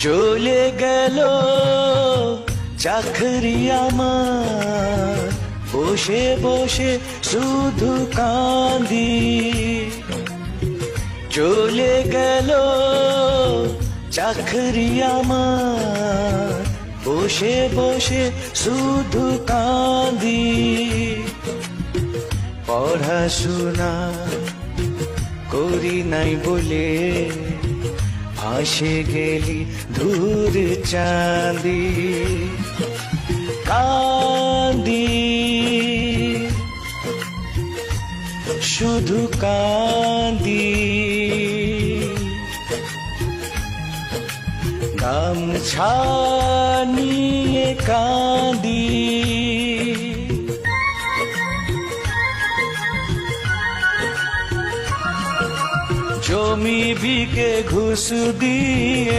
চলে গেল চাকরি আমার। বসে বসে শুধু কাঁদি। চলে গেল চাকরি আমার। বসে বসে শুধু কাঁদি। পড়াশোনা করি নাই বলে ভাসে গেলি দূর চাঁদি কান্দি শুধু কান্দি গামছা নিয়ে কাঁদি। জমি বিকে ঘুষ দিয়ে